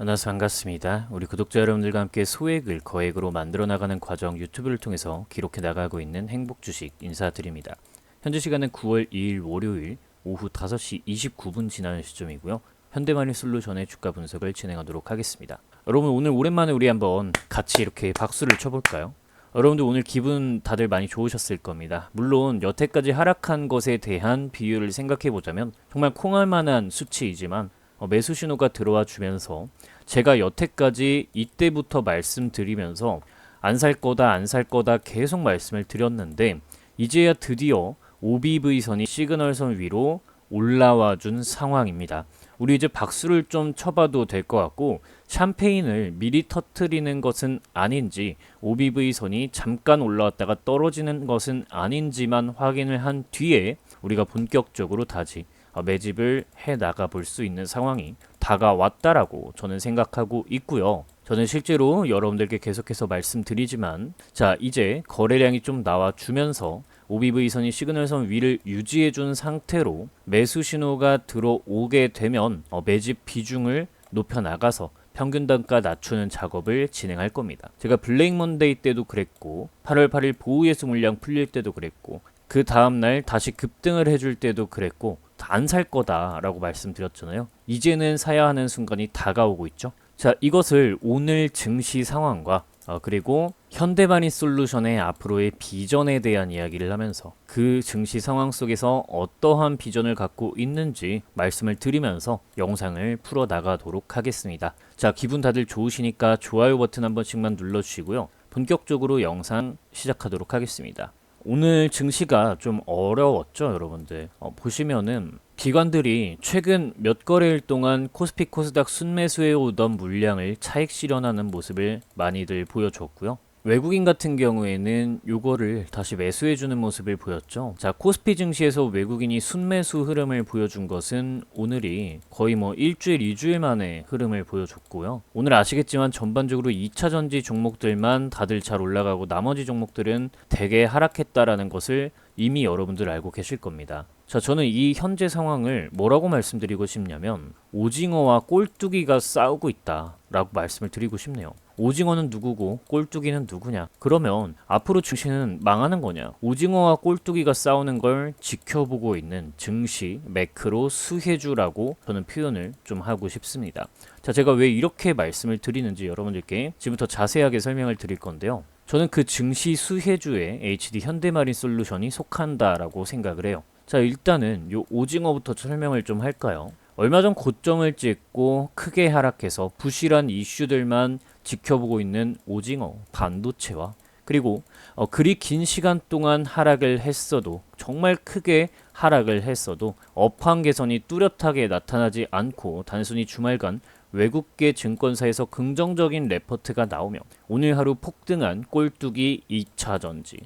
만나서 반갑습니다. 우리 구독자 여러분들과 함께 소액을 거액으로 만들어 나가는 과정 유튜브를 통해서 기록해 나가고 있는 행복 주식 인사드립니다. 현재 시간은 9월 2일 월요일 오후 5시 29분 지나는 시점이고요. 현대마린 솔루션의 주가 분석을 진행하도록 하겠습니다. 여러분 오늘 오랜만에 우리 한번 같이 이렇게 박수를 쳐볼까요? 여러분들 오늘 기분 다들 많이 좋으셨을 겁니다. 물론 여태까지 하락한 것에 대한 비율을 생각해 보자면 정말 콩할 만한 수치이지만 어, 매수 신호가 들어와 주면서 제가 여태까지 이때부터 말씀드리면서 안 살 거다 안 살 거다 계속 말씀을 드렸는데 이제야 드디어 OBV선이 시그널선 위로 올라와 준 상황입니다. 우리 이제 박수를 좀 쳐봐도 될 것 같고 샴페인을 미리 터트리는 것은 아닌지 OBV선이 잠깐 올라왔다가 떨어지는 것은 아닌지만 확인을 한 뒤에 우리가 본격적으로 다시 어, 매집을 해 나가 볼 수 있는 상황이 다가왔다라고 저는 생각하고 있고요. 저는 실제로 여러분들께 계속해서 말씀드리지만 자 이제 거래량이 좀 나와 주면서 OBV선이 시그널선 위를 유지해 준 상태로 매수 신호가 들어오게 되면 어, 매집 비중을 높여 나가서 평균 단가 낮추는 작업을 진행할 겁니다. 제가 블레이크 먼데이 때도 그랬고 8월 8일 보호예수 물량 풀릴 때도 그랬고 그 다음 날 다시 급등을 해줄 때도 그랬고 안 살 거다라고 말씀드렸잖아요. 이제는 사야 하는 순간이 다가오고 있죠. 자, 이것을 오늘 증시 상황과 어, 그리고 현대바니 솔루션의 앞으로의 비전에 대한 이야기를 하면서 그 증시 상황 속에서 어떠한 비전을 갖고 있는지 말씀을 드리면서 영상을 풀어 나가도록 하겠습니다. 자, 기분 다들 좋으시니까 좋아요 버튼 한 번씩만 눌러주시고요. 본격적으로 영상 시작하도록 하겠습니다. 오늘 증시가 좀 어려웠죠, 여러분들. 어, 보시면은 기관들이 최근 몇 거래일 동안 코스피 코스닥 순매수해 오던 물량을 차익 실현하는 모습을 많이들 보여줬고요. 외국인 같은 경우에는 요거를 다시 매수해주는 모습을 보였죠. 자, 코스피 증시에서 외국인이 순매수 흐름을 보여준 것은 오늘이 거의 뭐 일주일, 이주일 만에 흐름을 보여줬고요. 오늘 아시겠지만 전반적으로 2차 전지 종목들만 다들 잘 올라가고 나머지 종목들은 대개 하락했다라는 것을 이미 여러분들 알고 계실 겁니다. 자, 저는 이 현재 상황을 뭐라고 말씀드리고 싶냐면 오징어와 꼴뚜기가 싸우고 있다라고 말씀을 드리고 싶네요. 오징어는 누구고 꼴뚜기는 누구냐? 그러면 앞으로 증시는 망하는 거냐? 오징어와 꼴뚜기가 싸우는 걸 지켜보고 있는 증시 매크로 수혜주라고 저는 표현을 좀 하고 싶습니다. 자, 제가 왜 이렇게 말씀을 드리는지 여러분들께 지금부터 자세하게 설명을 드릴 건데요. 저는 그 증시 수혜주에 HD 현대마린 솔루션이 속한다라고 생각을 해요. 자, 일단은 요 오징어부터 설명을 좀 할까요? 얼마 전 고점을 찍고 크게 하락해서 부실한 이슈들만 지켜보고 있는 오징어, 반도체와 그리고 어, 그리 긴 시간 동안 하락을 했어도 정말 크게 하락을 했어도 업황 개선이 뚜렷하게 나타나지 않고 단순히 주말간 외국계 증권사에서 긍정적인 레포트가 나오며 오늘 하루 폭등한 꼴뚜기 2차 전지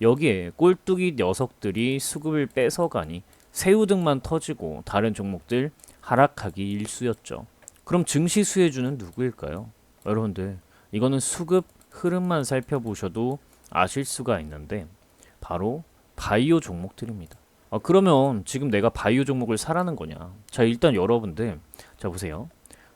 여기에 꼴뚜기 녀석들이 수급을 뺏어가니 새우 등만 터지고 다른 종목들 하락하기 일쑤였죠. 그럼 증시 수혜주는 누구일까요? 여러분들 이거는 수급 흐름만 살펴보셔도 아실 수가 있는데 바로 바이오 종목들입니다. 아, 그러면 지금 내가 바이오 종목을 사라는 거냐? 자 일단 여러분들 자 보세요.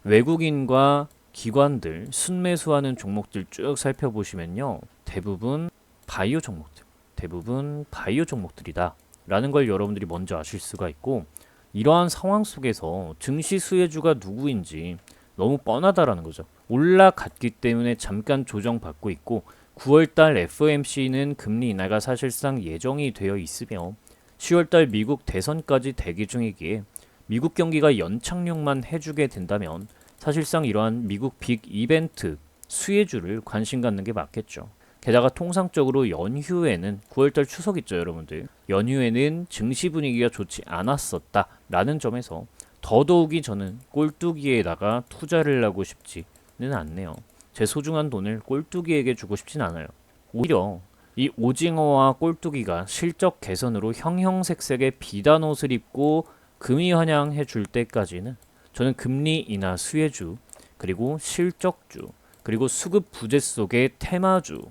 외국인과 기관들 순매수하는 종목들 쭉 살펴보시면요 대부분 바이오 종목들 대부분 바이오 종목들이다 라는 걸 여러분들이 먼저 아실 수가 있고 이러한 상황 속에서 증시 수혜주가 누구인지 너무 뻔하다라는 거죠. 올라갔기 때문에 잠깐 조정받고 있고 9월달 FOMC는 금리 인하가 사실상 예정이 되어 있으며 10월달 미국 대선까지 대기 중이기에 미국 경기가 연착륙만 해주게 된다면 사실상 이러한 미국 빅 이벤트 수혜주를 관심 갖는 게 맞겠죠. 게다가 통상적으로 연휴에는 9월달 추석 있죠, 여러분들. 연휴에는 증시 분위기가 좋지 않았었다라는 점에서 더더욱이 저는 꼴뚜기에다가 투자를 하고 싶지는 않네요. 제 소중한 돈을 꼴뚜기에게 주고 싶진 않아요. 오히려 이 오징어와 꼴뚜기가 실적 개선으로 형형색색의 비단 옷을 입고 금이 환영해 줄 때까지는 저는 금리 인하 수혜주 그리고 실적주 그리고 수급 부재 속의 테마주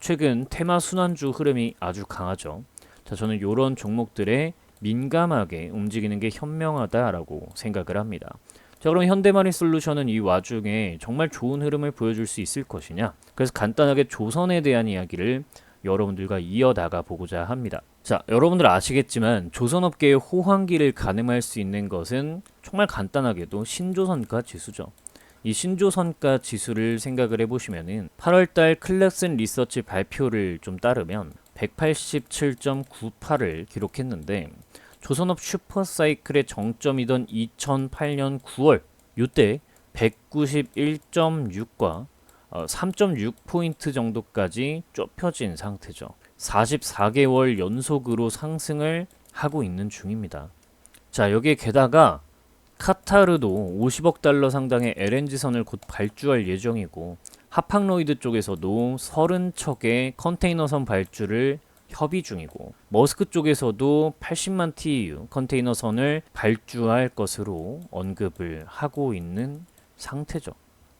최근 테마 순환주 흐름이 아주 강하죠. 자, 저는 이런 종목들에 민감하게 움직이는 게 현명하다라고 생각을 합니다. 자 그럼 현대마린 솔루션은 이 와중에 정말 좋은 흐름을 보여줄 수 있을 것이냐? 그래서 간단하게 조선에 대한 이야기를 여러분들과 이어나가 보고자 합니다. 자 여러분들 아시겠지만 조선업계의 호황기를 가늠할 수 있는 것은 정말 간단하게도 신조선가 지수죠. 이 신조선가 지수를 생각을 해보시면은 8월달 클렉슨 리서치 발표를 좀 따르면 187.98을 기록했는데 조선업 슈퍼사이클의 정점이던 2008년 9월 이때 191.6과 어, 3.6포인트 정도까지 좁혀진 상태죠. 44개월 연속으로 상승을 하고 있는 중입니다. 자, 여기에 게다가 카타르도 50억 달러 상당의 LNG선을 곧 발주할 예정이고 하팡로이드 쪽에서도 30척의 컨테이너선 발주를 협의 중이고 머스크 쪽에서도 80만 TEU 컨테이너선을 발주할 것으로 언급을 하고 있는 상태죠.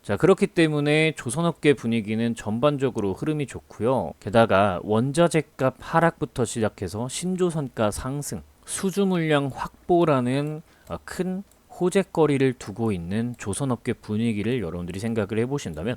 자 그렇기 때문에 조선업계 분위기는 전반적으로 흐름이 좋고요. 게다가 원자재값 하락부터 시작해서 신조선가 상승, 수주 물량 확보라는 어, 큰 호재거리를 두고 있는 조선업계 분위기를 여러분들이 생각을 해보신다면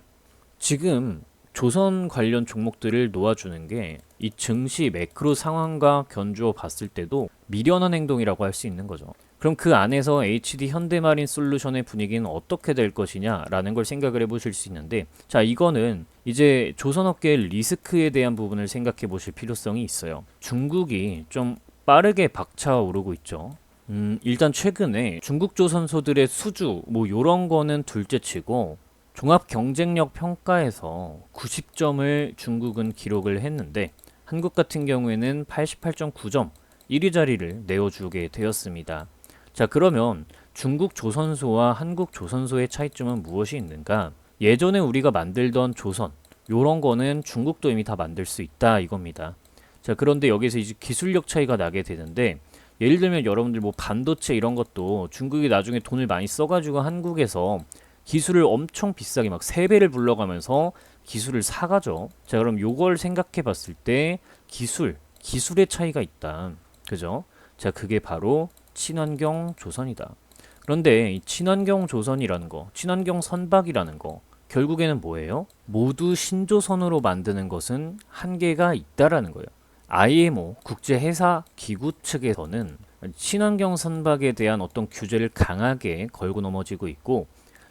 지금 조선 관련 종목들을 놓아주는 게 이 증시 매크로 상황과 견주어 봤을 때도 미련한 행동이라고 할 수 있는 거죠. 그럼 그 안에서 HD 현대마린 솔루션의 분위기는 어떻게 될 것이냐라는 걸 생각을 해보실 수 있는데 자 이거는 이제 조선업계의 리스크에 대한 부분을 생각해 보실 필요성이 있어요. 중국이 좀 빠르게 박차 오르고 있죠. 음, 일단 최근에 중국 조선소들의 수주 뭐 요런 거는 둘째 치고 종합 경쟁력 평가에서 90점을 중국은 기록을 했는데 한국 같은 경우에는 88.9점 1위 자리를 내어주게 되었습니다. 자 그러면 중국 조선소와 한국 조선소의 차이점은 무엇이 있는가? 예전에 우리가 만들던 조선 요런 거는 중국도 이미 다 만들 수 있다 이겁니다. 자 그런데 여기서 이제 기술력 차이가 나게 되는데 예를 들면 여러분들 뭐 반도체 이런 것도 중국이 나중에 돈을 많이 써가지고 한국에서 기술을 엄청 비싸게 막세 배를 불러가면서 기술을 사가죠. 자, 그럼 요걸 생각해 봤을 때 기술, 기술의 차이가 있다. 그죠? 자, 그게 바로 친환경 조선이다. 그런데 이 친환경 조선이라는 거, 친환경 선박이라는 거, 결국에는 뭐예요? 모두 신조선으로 만드는 것은 한계가 있다라는 거예요. IMO 국제해사 기구 측에서는 친환경 선박에 대한 어떤 규제를 강하게 걸고 넘어지고 있고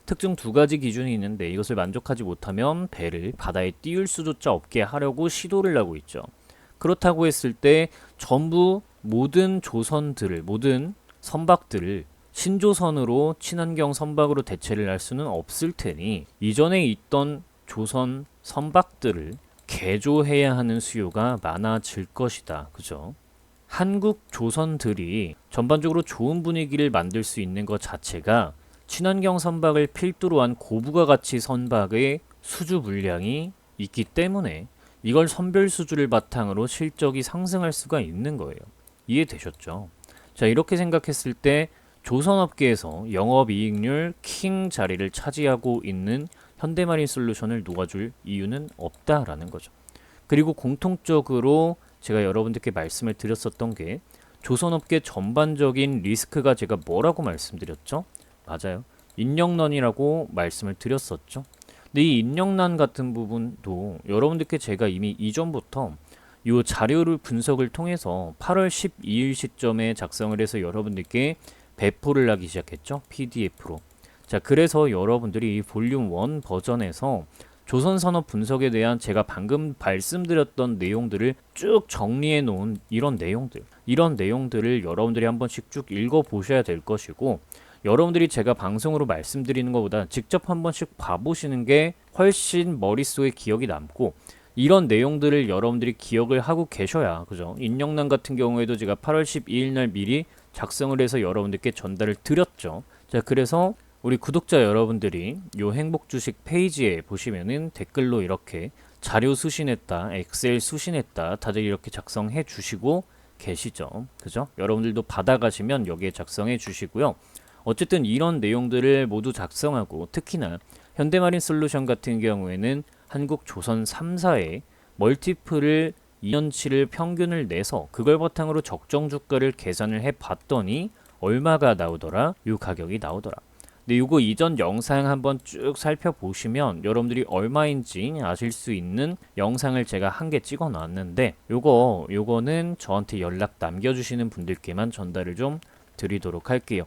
특정 두 가지 기준이 있는데 이것을 만족하지 못하면 배를 바다에 띄울 수조차 없게 하려고 시도를 하고 있죠. 그렇다고 했을 때 전부 모든 조선들을 모든 선박들을 신조선으로 친환경 선박으로 대체를 할 수는 없을 테니 이전에 있던 조선 선박들을 개조해야 하는 수요가 많아질 것이다. 그죠? 한국 조선들이 전반적으로 좋은 분위기를 만들 수 있는 것 자체가 친환경 선박을 필두로 한 고부가 가치 선박의 수주 물량이 있기 때문에 이걸 선별 수주를 바탕으로 실적이 상승할 수가 있는 거예요. 이해되셨죠? 자, 이렇게 생각했을 때 조선업계에서 영업이익률 킹 자리를 차지하고 있는 현대마린 솔루션을 놓아줄 이유는 없다라는 거죠. 그리고 공통적으로 제가 여러분들께 말씀을 드렸었던 게 조선업계 전반적인 리스크가 제가 뭐라고 말씀드렸죠? 맞아요. 인력난이라고 말씀을 드렸었죠. 근데 이 인력난 같은 부분도 여러분들께 제가 이미 이전부터 이 자료를 분석을 통해서 8월 12일 시점에 작성을 해서 여러분들께 배포를 하기 시작했죠. PDF로. 자, 그래서 여러분들이 볼륨 1 버전에서 조선산업 분석에 대한 제가 방금 말씀드렸던 내용들을 쭉 정리해 놓은 이런 내용들, 이런 내용들을 여러분들이 한 번씩 쭉 읽어 보셔야 될 것이고, 여러분들이 제가 방송으로 말씀드리는 것보다 직접 한 번씩 봐보시는 게 훨씬 머릿속에 기억이 남고 이런 내용들을 여러분들이 기억을 하고 계셔야 그죠? 인력난 같은 경우에도 제가 8월 12일 날 미리 작성을 해서 여러분들께 전달을 드렸죠. 자, 그래서 우리 구독자 여러분들이 요 행복 주식 페이지에 보시면은 댓글로 이렇게 자료 수신했다, 엑셀 수신했다, 다들 이렇게 작성해 주시고 계시죠. 그죠? 여러분들도 받아가시면 여기에 작성해 주시고요. 어쨌든 이런 내용들을 모두 작성하고 특히나 현대마린 솔루션 같은 경우에는 한국 조선 3사의 멀티플을 2년치를 평균을 내서 그걸 바탕으로 적정 주가를 계산을 해 봤더니 얼마가 나오더라? 이 가격이 나오더라. 근데 요거 이전 영상 한번 쭉 살펴보시면 여러분들이 얼마인지 아실 수 있는 영상을 제가 한 개 찍어 놨는데 요거 요거는 저한테 연락 남겨 주시는 분들께만 전달을 좀 드리도록 할게요.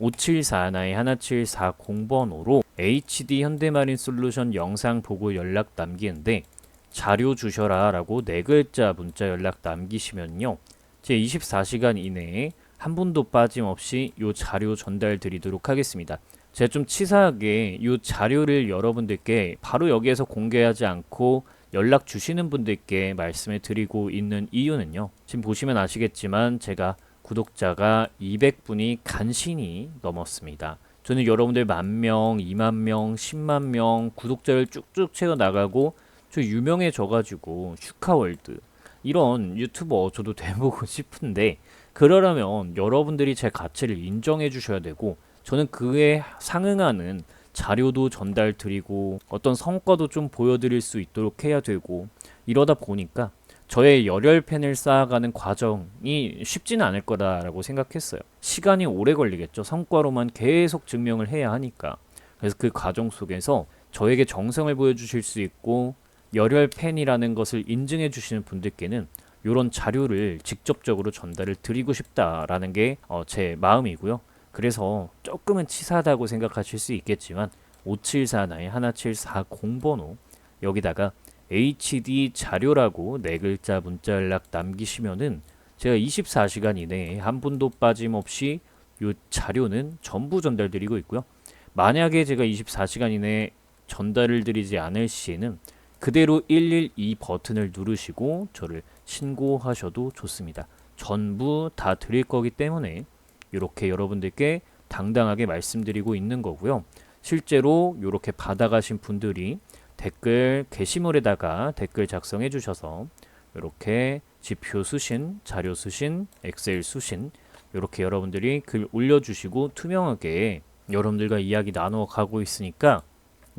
5741의 1740번호로 HD 현대마린 솔루션 영상 보고 연락 남기는데 자료 주셔라 라고 네 글자 문자 연락 남기시면요. 제 24시간 이내에 한 분도 빠짐없이 요 자료 전달 드리도록 하겠습니다. 제가 좀 치사하게 이 자료를 여러분들께 바로 여기에서 공개하지 않고 연락 주시는 분들께 말씀을 드리고 있는 이유는요. 지금 보시면 아시겠지만 제가 구독자가 200분이 간신히 넘었습니다. 저는 여러분들 만 명, 2만 명, 10만 명 구독자를 쭉쭉 채워 나가고 저 유명해져 가지고 슈카월드 이런 유튜버 저도 돼보고 싶은데 그러려면 여러분들이 제 가치를 인정해 주셔야 되고 저는 그에 상응하는 자료도 전달 드리고 어떤 성과도 좀 보여드릴 수 있도록 해야 되고 이러다 보니까 저의 열혈 팬을 쌓아가는 과정이 쉽지는 않을 거다라고 생각했어요. 시간이 오래 걸리겠죠. 성과로만 계속 증명을 해야 하니까. 그래서 그 과정 속에서 저에게 정성을 보여주실 수 있고 열혈 팬이라는 것을 인증해 주시는 분들께는 이런 자료를 직접적으로 전달을 드리고 싶다라는 게 제 마음이고요. 그래서 조금은 치사하다고 생각하실 수 있겠지만 5749의 1740번호 여기다가 HD 자료라고 네 글자 문자 연락 남기시면은 제가 24시간 이내에 한 분도 빠짐없이 이 자료는 전부 전달드리고 있고요. 만약에 제가 24시간 이내에 전달을 드리지 않을 시에는 그대로 112 버튼을 누르시고 저를 신고하셔도 좋습니다. 전부 다 드릴 거기 때문에 이렇게 여러분들께 당당하게 말씀드리고 있는 거고요. 실제로 이렇게 받아가신 분들이 댓글 게시물에다가 댓글 작성해 주셔서 이렇게 지표 수신, 자료 수신, 엑셀 수신 이렇게 여러분들이 글 올려주시고 투명하게 여러분들과 이야기 나누어 가고 있으니까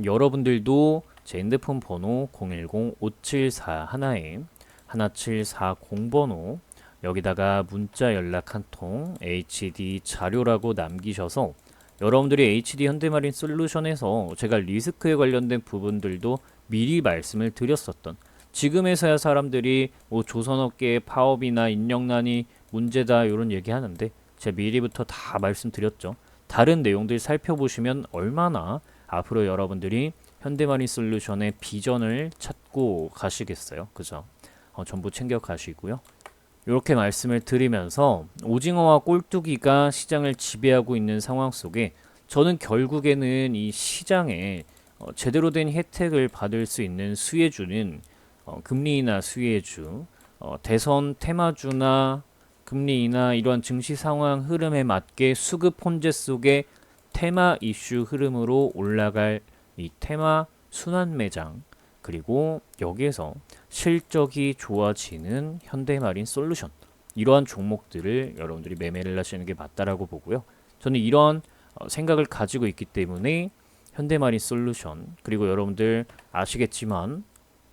여러분들도 제 핸드폰 번호 010-5741에 1740번호 여기다가 문자 연락 한 통 HD 자료라고 남기셔서 여러분들이 HD 현대마린 솔루션에서 제가 리스크에 관련된 부분들도 미리 말씀을 드렸었던 지금에서야 사람들이 뭐 조선업계의 파업이나 인력난이 문제다 이런 얘기 하는데 제가 미리부터 다 말씀드렸죠. 다른 내용들 살펴보시면 얼마나 앞으로 여러분들이 현대마린 솔루션의 비전을 찾고 가시겠어요. 그죠? 어, 전부 챙겨 가시고요. 이렇게 말씀을 드리면서 오징어와 꼴뚜기가 시장을 지배하고 있는 상황 속에 저는 결국에는 이 시장에 어, 제대로 된 혜택을 받을 수 있는 수혜주는 어, 금리나 수혜주, 어, 대선 테마주나 금리나 이러한 증시 상황 흐름에 맞게 수급 혼재 속에 테마 이슈 흐름으로 올라갈 이 테마 순환 매장 그리고 여기에서 실적이 좋아지는 현대마린 솔루션 이러한 종목들을 여러분들이 매매를 하시는 게 맞다라고 보고요. 저는 이런 어, 생각을 가지고 있기 때문에 현대마린 솔루션 그리고 여러분들 아시겠지만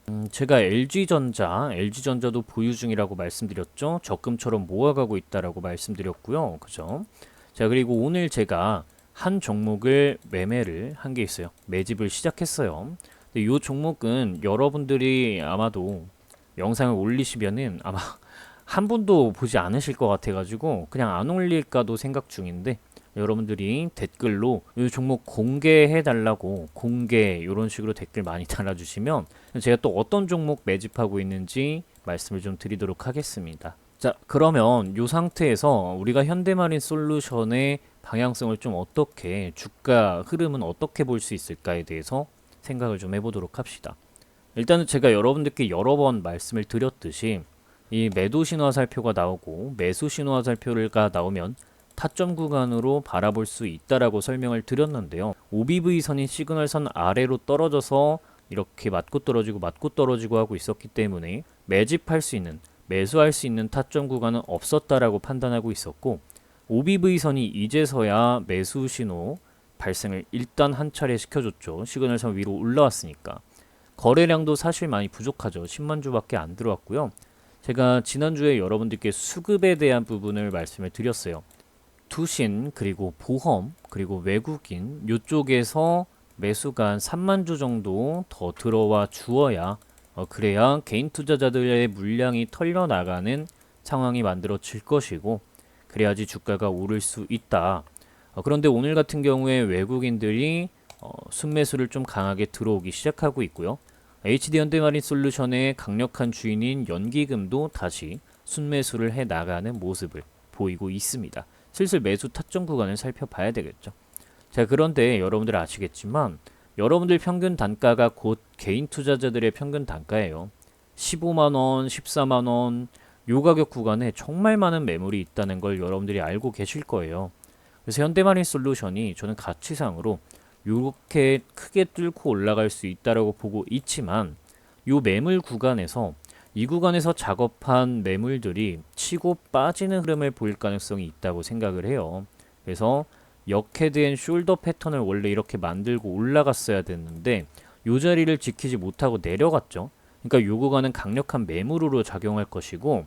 음, 제가 LG전자, LG전자도 보유 중이라고 말씀드렸죠. 적금처럼 모아가고 있다라고 말씀드렸고요. 그죠? 자, 그리고 오늘 제가 한 종목을 매매를 한 게 있어요. 매집을 시작했어요. 이 종목은 여러분들이 아마도 영상을 올리시면은 아마 한 분도 보지 않으실 것 같아가지고 그냥 안 올릴까도 생각 중인데 여러분들이 댓글로 이 종목 공개해 달라고 공개 이런 식으로 댓글 많이 달아주시면 제가 또 어떤 종목 매집하고 있는지 말씀을 좀 드리도록 하겠습니다. 자 그러면 이 상태에서 우리가 현대마린 솔루션의 방향성을 좀 어떻게 주가 흐름은 어떻게 볼 수 있을까에 대해서 생각을 좀 해보도록 합시다. 일단은 제가 여러분들께 여러 번 말씀을 드렸듯이 이 매도 신호 화살표가 나오고 매수 신호 화살표가 나오면 타점 구간으로 바라볼 수 있다라고 설명을 드렸는데요. OBV 선인 시그널선 아래로 떨어져서 이렇게 맞고 떨어지고 맞고 떨어지고 하고 있었기 때문에 매집할 수 있는 매수할 수 있는 타점 구간은 없었다라고 판단하고 있었고 OBV 선이 이제서야 매수 신호 발생을 일단 한 차례 시켜줬죠. 시그널선 위로 올라왔으니까. 거래량도 사실 많이 부족하죠. 10만 주밖에 안 들어왔고요. 제가 지난주에 여러분들께 수급에 대한 부분을 말씀을 드렸어요. 투신 그리고 보험 그리고 외국인 요쪽에서 매수가 한 3만 주 정도 더 들어와 주어야 어, 그래야 개인 투자자들의 물량이 털려 나가는 상황이 만들어질 것이고 그래야지 주가가 오를 수 있다. 어, 그런데 오늘 같은 경우에 외국인들이 어, 순매수를 좀 강하게 들어오기 시작하고 있고요. HD 현대마린 솔루션의 강력한 주인인 연기금도 다시 순매수를 해 나가는 모습을 보이고 있습니다. 슬슬 매수 타점 구간을 살펴봐야 되겠죠. 자, 그런데 여러분들 아시겠지만 여러분들 평균 단가가 곧 개인 투자자들의 평균 단가예요. 15만 원, 14만 원, 요 가격 구간에 정말 많은 매물이 있다는 걸 여러분들이 알고 계실 거예요. 그래서 현대마린 솔루션이 저는 가치상으로 이렇게 크게 뚫고 올라갈 수 있다라고 보고 있지만 요 매물 구간에서 이 구간에서 작업한 매물들이 치고 빠지는 흐름을 보일 가능성이 있다고 생각을 해요. 그래서 역헤드 앤 숄더 패턴을 원래 이렇게 만들고 올라갔어야 됐는데 요 자리를 지키지 못하고 내려갔죠. 그러니까 요 구간은 강력한 매물으로 작용할 것이고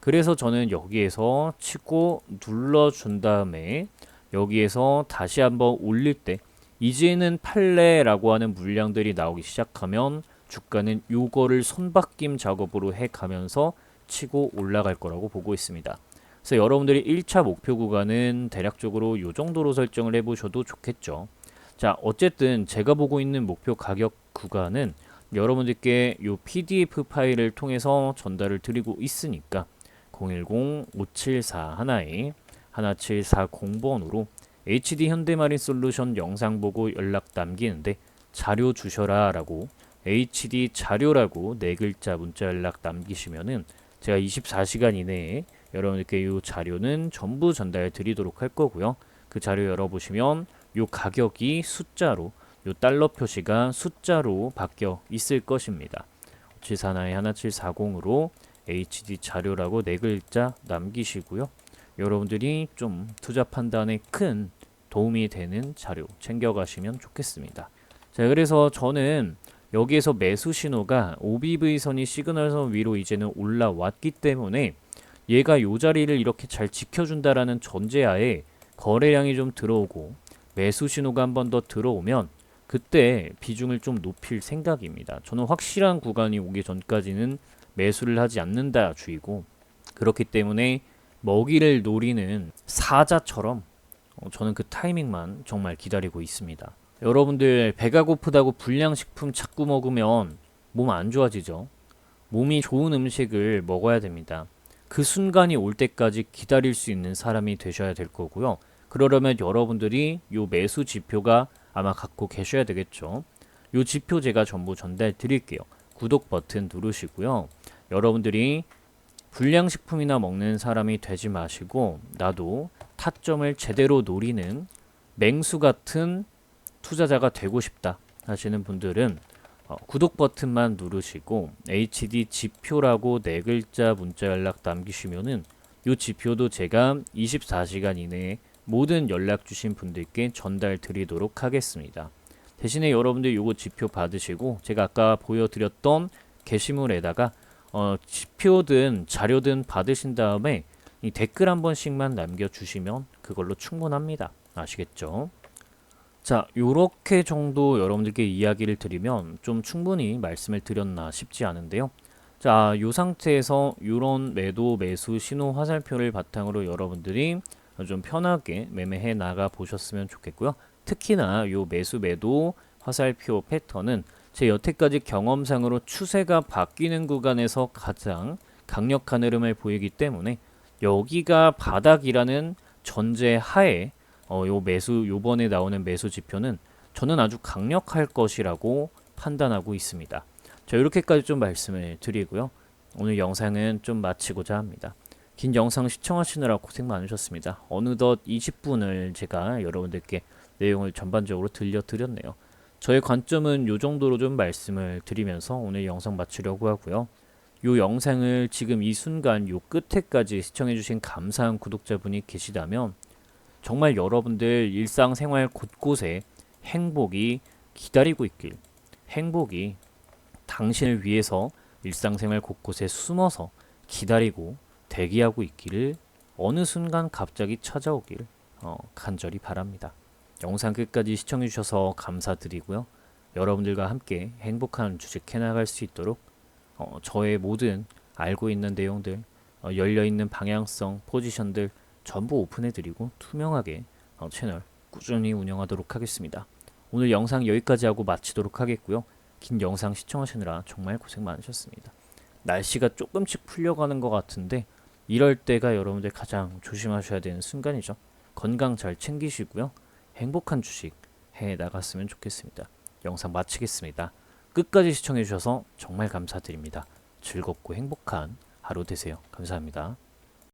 그래서 저는 여기에서 치고 눌러준 다음에 여기에서 다시 한번 올릴 때 이제는 팔레라고 하는 물량들이 나오기 시작하면 주가는 요거를 손바뀜 작업으로 해 가면서 치고 올라갈 거라고 보고 있습니다. 그래서 여러분들이 1차 목표 구간은 대략적으로 요 정도로 설정을 해 보셔도 좋겠죠. 자, 어쨌든 제가 보고 있는 목표 가격 구간은 여러분들께 요 PDF 파일을 통해서 전달을 드리고 있으니까 010-574 하나에 1740번으로 HD 현대마린 솔루션 영상 보고 연락 남기는데 자료 주셔라 라고 HD 자료라고 네 글자 문자 연락 남기시면은 제가 24시간 이내에 여러분들께 이 자료는 전부 전달 드리도록 할 거고요. 그 자료 열어보시면 이 가격이 숫자로 이 달러 표시가 숫자로 바뀌어 있을 것입니다. 741에 1740으로 HD 자료라고 네 글자 남기시고요. 여러분들이 좀 투자 판단에 큰 도움이 되는 자료 챙겨가시면 좋겠습니다. 자, 그래서 저는 여기에서 매수 신호가 OBV선이 시그널선 위로 이제는 올라왔기 때문에 얘가 요 자리를 이렇게 잘 지켜준다라는 전제하에 거래량이 좀 들어오고 매수 신호가 한 번 더 들어오면 그때 비중을 좀 높일 생각입니다. 저는 확실한 구간이 오기 전까지는 매수를 하지 않는다 주의고 그렇기 때문에 먹이를 노리는 사자처럼 어, 저는 그 타이밍만 정말 기다리고 있습니다. 여러분들 배가 고프다고 불량식품 자꾸 먹으면 몸 안 좋아지죠. 몸이 좋은 음식을 먹어야 됩니다. 그 순간이 올 때까지 기다릴 수 있는 사람이 되셔야 될 거고요. 그러려면 여러분들이 요 매수 지표가 아마 갖고 계셔야 되겠죠. 요 지표 제가 전부 전달 드릴게요. 구독 버튼 누르시고요. 여러분들이 불량식품이나 먹는 사람이 되지 마시고 나도 타점을 제대로 노리는 맹수 같은 투자자가 되고 싶다 하시는 분들은 어, 구독 버튼만 누르시고 HD 지표라고 네 글자 문자 연락 남기시면은 이 지표도 제가 24시간 이내에 모든 연락 주신 분들께 전달 드리도록 하겠습니다. 대신에 여러분들 요거 지표 받으시고 제가 아까 보여드렸던 게시물에다가 어, 지표든 자료든 받으신 다음에 이 댓글 한 번씩만 남겨주시면 그걸로 충분합니다. 아시겠죠? 자, 요렇게 정도 여러분들께 이야기를 드리면 좀 충분히 말씀을 드렸나 싶지 않은데요. 자, 요 상태에서 요런 매도 매수 신호 화살표를 바탕으로 여러분들이 좀 편하게 매매해 나가 보셨으면 좋겠고요. 특히나 요 매수 매도 화살표 패턴은 제 여태까지 경험상으로 추세가 바뀌는 구간에서 가장 강력한 흐름을 보이기 때문에 여기가 바닥이라는 전제 하에 어, 요 매수 요번에 나오는 매수 지표는 저는 아주 강력할 것이라고 판단하고 있습니다. 자, 이렇게까지 좀 말씀을 드리고요. 오늘 영상은 좀 마치고자 합니다. 긴 영상 시청하시느라 고생 많으셨습니다. 어느덧 20분을 제가 여러분들께 내용을 전반적으로 들려드렸네요. 저의 관점은 요 정도로 좀 말씀을 드리면서 오늘 영상 마치려고 하고요. 요 영상을 지금 이 순간 요 끝에까지 시청해주신 감사한 구독자분이 계시다면 정말 여러분들 일상생활 곳곳에 행복이 기다리고 있길 행복이 당신을 위해서 일상생활 곳곳에 숨어서 기다리고 대기하고 있기를 어느 순간 갑자기 찾아오길 어, 간절히 바랍니다. 영상 끝까지 시청해주셔서 감사드리고요. 여러분들과 함께 행복한 주식 해나갈 수 있도록 어, 저의 모든 알고 있는 내용들, 어, 열려있는 방향성, 포지션들 전부 오픈해드리고 투명하게 어, 채널 꾸준히 운영하도록 하겠습니다. 오늘 영상 여기까지 하고 마치도록 하겠고요. 긴 영상 시청하시느라 정말 고생 많으셨습니다. 날씨가 조금씩 풀려가는 것 같은데 이럴 때가 여러분들 가장 조심하셔야 되는 순간이죠. 건강 잘 챙기시고요. 행복한 주식 해 나갔으면 좋겠습니다. 영상 마치겠습니다. 끝까지 시청해 주셔서 정말 감사드립니다. 즐겁고 행복한 하루 되세요. 감사합니다.